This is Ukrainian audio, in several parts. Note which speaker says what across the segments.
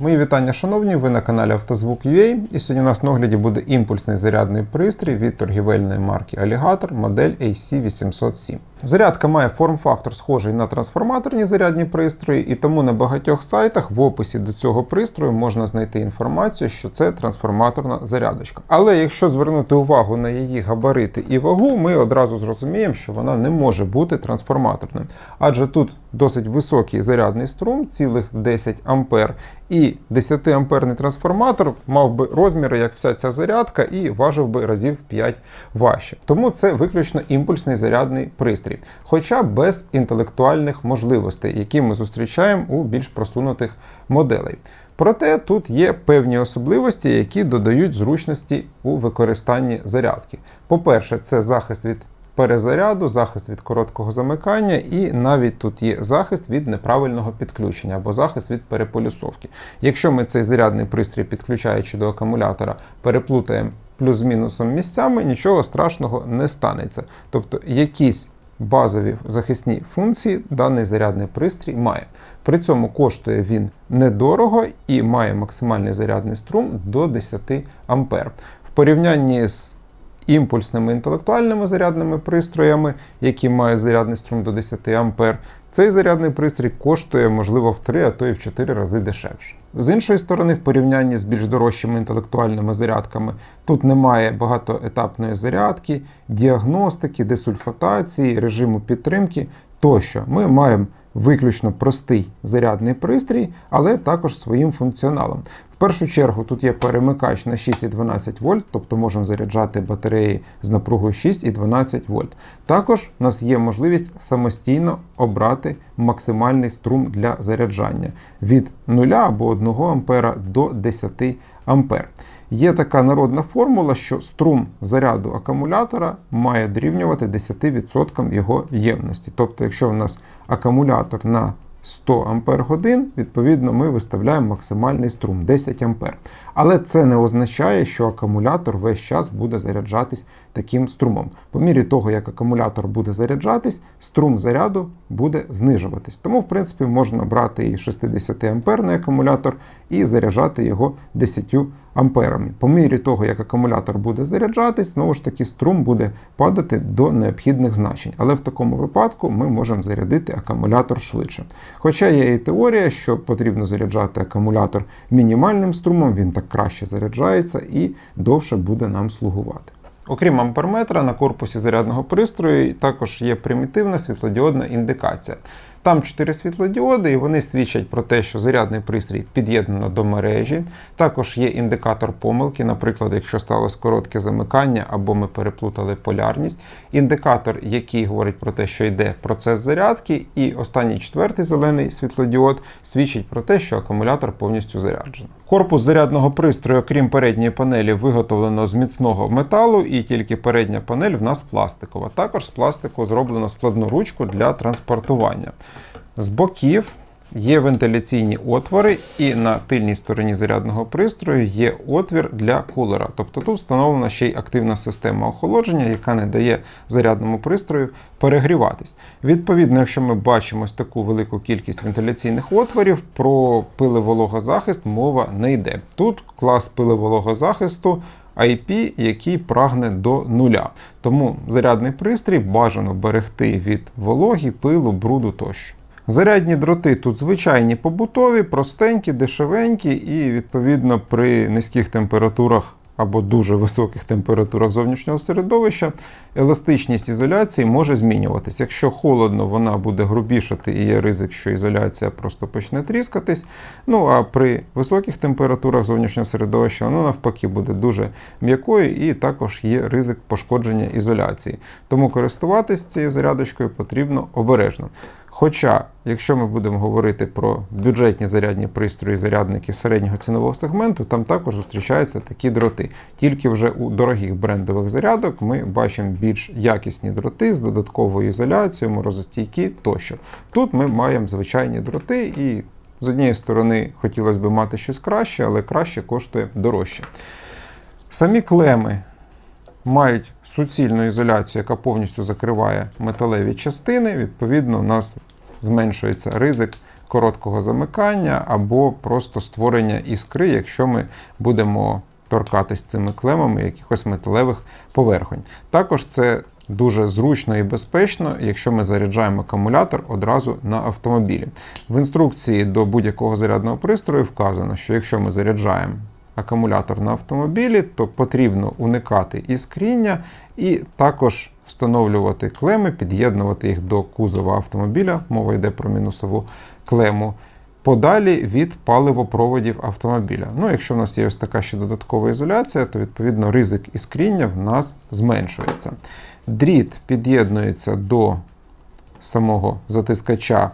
Speaker 1: Мої вітання, шановні, ви на каналі Автозвук UA. І сьогодні у нас на огляді буде імпульсний зарядний пристрій від торгівельної марки Alligator модель AC807. Зарядка має форм-фактор схожий на трансформаторні зарядні пристрої, і тому на багатьох сайтах в описі до цього пристрою можна знайти інформацію, що це трансформаторна зарядочка. Але якщо звернути увагу на її габарити і вагу, ми одразу зрозуміємо, що вона не може бути трансформаторною. Адже тут досить високий зарядний струм, цілих 10 ампер, і 10 амперний трансформатор мав би розміри, як вся ця зарядка, і важив би разів 5 важче. Тому це виключно імпульсний зарядний пристрій, хоча без інтелектуальних можливостей, які ми зустрічаємо у більш просунутих моделей. Проте тут є певні особливості, які додають зручності у використанні зарядки. По-перше, це захист від перезаряду, захист від короткого замикання, і навіть тут є захист від неправильного підключення або захист від переполюсовки. Якщо ми цей зарядний пристрій, підключаючи до акумулятора, переплутаємо плюс-мінусом місцями, нічого страшного не станеться. Тобто якісь базові захисні функції даний зарядний пристрій має. При цьому коштує він недорого і має максимальний зарядний струм до 10 А. В порівнянні з імпульсними інтелектуальними зарядними пристроями, які мають зарядний струм до 10 А, цей зарядний пристрій коштує, можливо, в 3, а то і в 4 рази дешевше. З іншої сторони, в порівнянні з більш дорожчими інтелектуальними зарядками, тут немає багатоетапної зарядки, діагностики, десульфатації, режиму підтримки тощо. Ми маємо виключно простий зарядний пристрій, але також своїм функціоналом. В першу чергу тут є перемикач на 6 і 12 вольт, тобто можемо заряджати батареї з напругою 6 і 12 вольт. Також у нас є можливість самостійно обрати максимальний струм для заряджання від 0 або 1 ампера до 10 ампер. Є така народна формула, що струм заряду акумулятора має дорівнювати 10% його ємності. Тобто, якщо в нас акумулятор на 100 Ампер годин, відповідно, ми виставляємо максимальний струм 10 Ампер. Але це не означає, що акумулятор весь час буде заряджатись таким струмом. По мірі того, як акумулятор буде заряджатись, струм заряду буде знижуватись. Тому, в принципі, можна брати і 60 амперний акумулятор і заряджати його 10 амперами. По мірі того, як акумулятор буде заряджатись, знову ж таки струм буде падати до необхідних значень. Але в такому випадку ми можемо зарядити акумулятор швидше. Хоча є і теорія, що потрібно заряджати акумулятор мінімальним струмом, він так краще заряджається і довше буде нам слугувати. Окрім амперметра, на корпусі зарядного пристрою також є примітивна світлодіодна індикація. Там 4 світлодіоди, і вони свідчать про те, що зарядний пристрій під'єднано до мережі. Також є індикатор помилки, наприклад, якщо сталося коротке замикання або ми переплутали полярність. Індикатор, який говорить про те, що йде процес зарядки, і останній четвертий зелений світлодіод свідчить про те, що акумулятор повністю заряджений. Корпус зарядного пристрою, окрім передньої панелі, виготовлено з міцного металу, і тільки передня панель в нас пластикова. Також з пластику зроблено складну ручку для транспортування. З боків є вентиляційні отвори, і на тильній стороні зарядного пристрою є отвір для кулера. Тобто тут встановлена ще й активна система охолодження, яка не дає зарядному пристрою перегріватись. Відповідно, якщо ми бачимо ось таку велику кількість вентиляційних отворів, про пиливологозахист мова не йде. Тут клас пиливологозахисту IP, який прагне до нуля. Тому зарядний пристрій бажано берегти від вологі, пилу, бруду тощо. Зарядні дроти тут звичайні побутові, простенькі, дешевенькі, і, відповідно, при низьких температурах або дуже високих температурах зовнішнього середовища еластичність ізоляції може змінюватись. Якщо холодно, вона буде грубішати і є ризик, що ізоляція просто почне тріскатись. Ну а при високих температурах зовнішнього середовища вона навпаки буде дуже м'якою і також є ризик пошкодження ізоляції. Тому користуватись цією зарядочкою потрібно обережно. Хоча, якщо ми будемо говорити про бюджетні зарядні пристрої, зарядники середнього цінового сегменту, там також зустрічаються такі дроти. Тільки вже у дорогих брендових зарядок ми бачимо більш якісні дроти з додатковою ізоляцією, морозостійкі тощо. Тут ми маємо звичайні дроти, і з однієї сторони хотілося б мати щось краще, але краще коштує дорожче. Самі клеми мають суцільну ізоляцію, яка повністю закриває металеві частини. Відповідно, у нас зменшується ризик короткого замикання або просто створення іскри, якщо ми будемо торкатись цими клемами якихось металевих поверхонь. Також це дуже зручно і безпечно, якщо ми заряджаємо акумулятор одразу на автомобілі. В інструкції до будь-якого зарядного пристрою вказано, що якщо ми заряджаємо акумулятор на автомобілі, то потрібно уникати іскріння і також встановлювати клеми, під'єднувати їх до кузова автомобіля, мова йде про мінусову клему. Подалі від паливопроводів автомобіля. Ну, якщо в нас є ось така ще додаткова ізоляція, то відповідно ризик іскріння в нас зменшується. Дріт під'єднується до самого затискача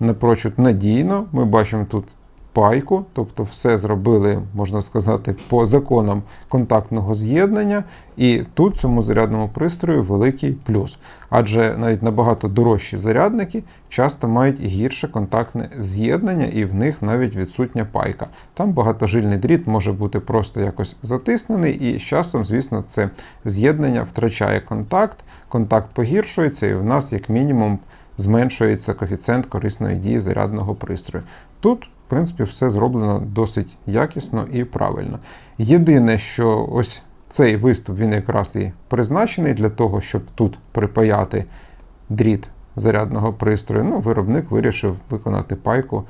Speaker 1: напрочуд надійно. Ми бачимо тут пайку, тобто все зробили, можна сказати, по законам контактного з'єднання. І тут цьому зарядному пристрою великий плюс. Адже навіть набагато дорожчі зарядники часто мають гірше контактне з'єднання, і в них навіть відсутня пайка. Там багатожильний дріт може бути просто якось затиснений, і з часом, звісно, це з'єднання втрачає контакт, контакт погіршується, і в нас, як мінімум, зменшується коефіцієнт корисної дії зарядного пристрою. Тут в принципі, все зроблено досить якісно і правильно. Єдине, що ось цей виступ він якраз і призначений для того, щоб тут припаяти дріт зарядного пристрою. Ну, виробник вирішив виконати пайку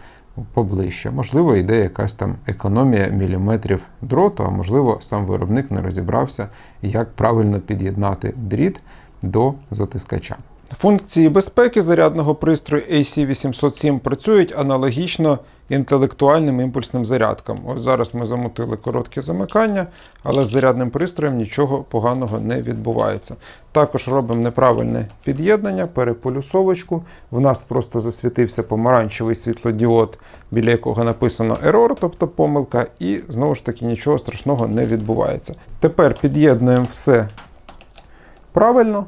Speaker 1: поближче. Можливо, йде якась там економія міліметрів дроту, а можливо, сам виробник не розібрався, як правильно під'єднати дріт до затискача. Функції безпеки зарядного пристрою AC807 працюють аналогічно інтелектуальним імпульсним зарядкам. Ось зараз ми замутили коротке замикання, але з зарядним пристроєм нічого поганого не відбувається. Також робимо неправильне під'єднання, переполюсовочку. В нас просто засвітився помаранчевий світлодіод, біля якого написано error, тобто помилка, і знову ж таки нічого страшного не відбувається. Тепер під'єднуємо все правильно.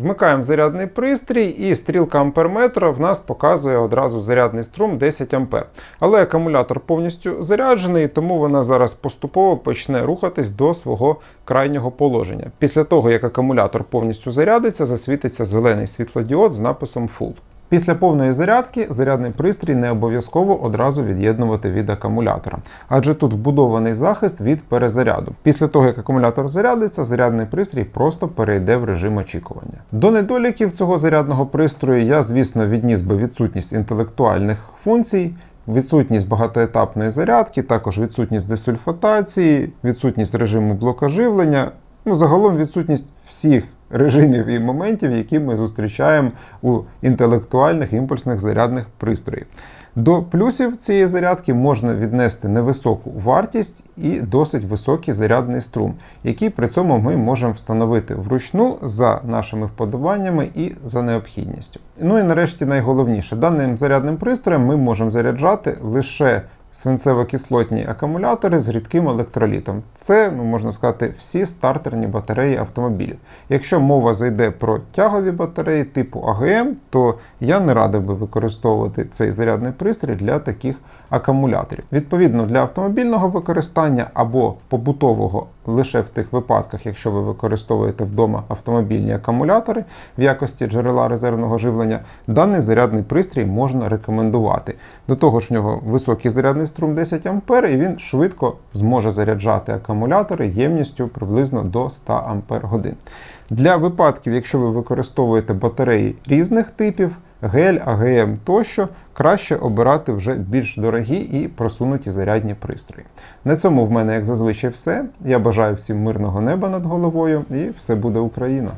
Speaker 1: Вмикаємо зарядний пристрій, і стрілка амперметра в нас показує одразу зарядний струм 10 А. Але акумулятор повністю заряджений, тому вона зараз поступово почне рухатись до свого крайнього положення. Після того, як акумулятор повністю зарядиться, засвітиться зелений світлодіод з написом Full. Після повної зарядки зарядний пристрій не обов'язково одразу від'єднувати від акумулятора, адже тут вбудований захист від перезаряду. Після того, як акумулятор зарядиться, зарядний пристрій просто перейде в режим очікування. До недоліків цього зарядного пристрою я, звісно, відніс би відсутність інтелектуальних функцій. Відсутність багатоетапної зарядки, також відсутність десульфатації, відсутність режиму блока живлення, ну загалом відсутність всіх режимів і моментів, які ми зустрічаємо у інтелектуальних імпульсних зарядних пристроїв. До плюсів цієї зарядки можна віднести невисоку вартість і досить високий зарядний струм, який при цьому ми можемо встановити вручну за нашими вподобаннями і за необхідністю. Ну і нарешті найголовніше, даним зарядним пристроєм ми можемо заряджати лише свинцево-кислотні акумулятори з рідким електролітом. Це, ну, можна сказати, всі стартерні батареї автомобілів. Якщо мова зайде про тягові батареї типу АГМ, то я не радив би використовувати цей зарядний пристрій для таких акумуляторів. Відповідно, для автомобільного використання або побутового лише в тих випадках, якщо ви використовуєте вдома автомобільні акумулятори в якості джерела резервного живлення, даний зарядний пристрій можна рекомендувати. До того ж, в нього високий зарядний струм 10 А, і він швидко зможе заряджати акумулятори ємністю приблизно до 100 Ах. Для випадків, якщо ви використовуєте батареї різних типів, гель, АГМ тощо, краще обирати вже більш дорогі і просунуті зарядні пристрої. На цьому в мене, як зазвичай, все. Я бажаю всім мирного неба над головою і все буде Україна!